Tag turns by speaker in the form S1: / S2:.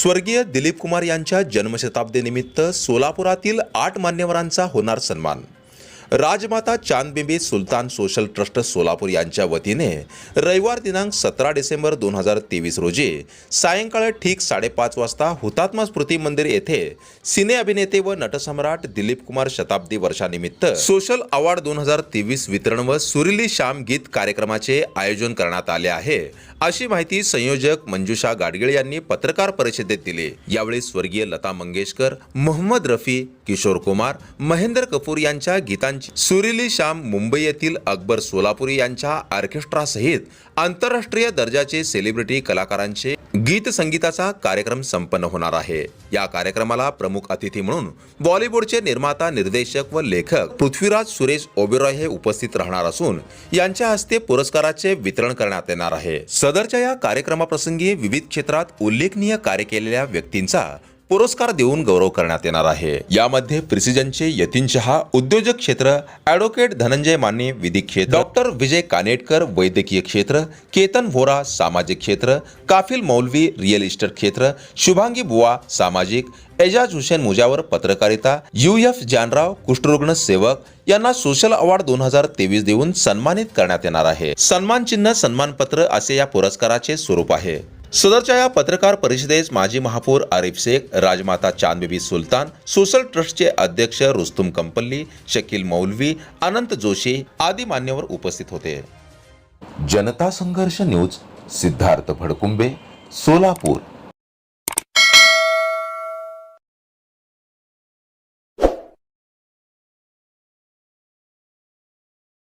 S1: स्वर्गीय दिलीप कुमार यांच्या जन्मशताब्दीनिमित्त सोलापुरातील आठ मान्यवरांचा होणार सन्मान. राजमाता चांदबिंबी सुलतान सोशल ट्रस्ट सोलापूर यांच्या वतीने रविवार दिनांक सतरा डिसेंबर दोन हजार तेवीस रोजी सायंकाळ ठीक साडेपाच वाजता हुतात्मा स्मृती मंदिर येथे सिने अभिनेते व नटसम्राट दिलीप कुमार शताब्दी वर्षानिमित्त सोशल अवॉर्ड दोन हजार तेवीस वितरण व सुरिली श्याम गीत कार्यक्रमाचे आयोजन करण्यात आले आहे. अशी माहिती संयोजक मंजुषा गाडगिळ यांनी पत्रकार परिषदेत दिली. यावेळी स्वर्गीय लता मंगेशकर मोहम्मद रफी किशोर कुमार महेंद्र कपूर यांच्या यांची. सुरिली श्याम मुंबई येथील अकबर सोलापुरी यांच्या ऑर्केस्ट्रासहित आंतरराष्ट्रीय दर्जाचे सेलिब्रिटी कलाकारांचे गीत संगीताचा कार्यक्रम संपन्न होणार आहे. या कार्यक्रमाला प्रमुख अतिथी म्हणून बॉलिवूडचे निर्माता निर्देशक व लेखक पृथ्वीराज सुरेश ओबेरॉय हे उपस्थित राहणार असून यांच्या हस्ते पुरस्काराचे वितरण करण्यात येणार आहे. सदरच्या या कार्यक्रमाप्रसंगी विविध क्षेत्रात उल्लेखनीय कार्य केलेल्या व्यक्तींचा पुरस्कार देऊन गौरव करण्यात येणार आहे. यामध्ये प्रिसिजनचे यतीन शहा उद्योजक क्षेत्र ॲडव्होकेट धनंजय माने विधी क्षेत्र डॉक्टर विजय कानेटकर वैद्यकीय क्षेत्र केतन व्होरा सामाजिक क्षेत्र काफिल मौलवी रिअल इस्टेट क्षेत्र शुभांगी बुवा सामाजिक एजाज हुसेन मुजावर पत्रकारिता यू एफ जानराव कुष्ठरुग्ण सेवक यांना सोशल अवॉर्ड दोन हजार तेवीस देऊन सन्मानित करण्यात येणार आहे. सन्मान चिन्ह सन्मानपत्र असे या पुरस्काराचे स्वरूप आहे. सदरच्या या पत्रकार परिषदेस माजी महापौर आरिफ शेख राजमाता चांदबीबी सुलतान सोशल ट्रस्टचे अध्यक्ष रुस्तुम कंपल्ली शकील मौलवी अनंत जोशी आदी मान्यवर उपस्थित होते. जनता संघर्ष न्यूज सिद्धार्थ भडकुंबे सोलापूर.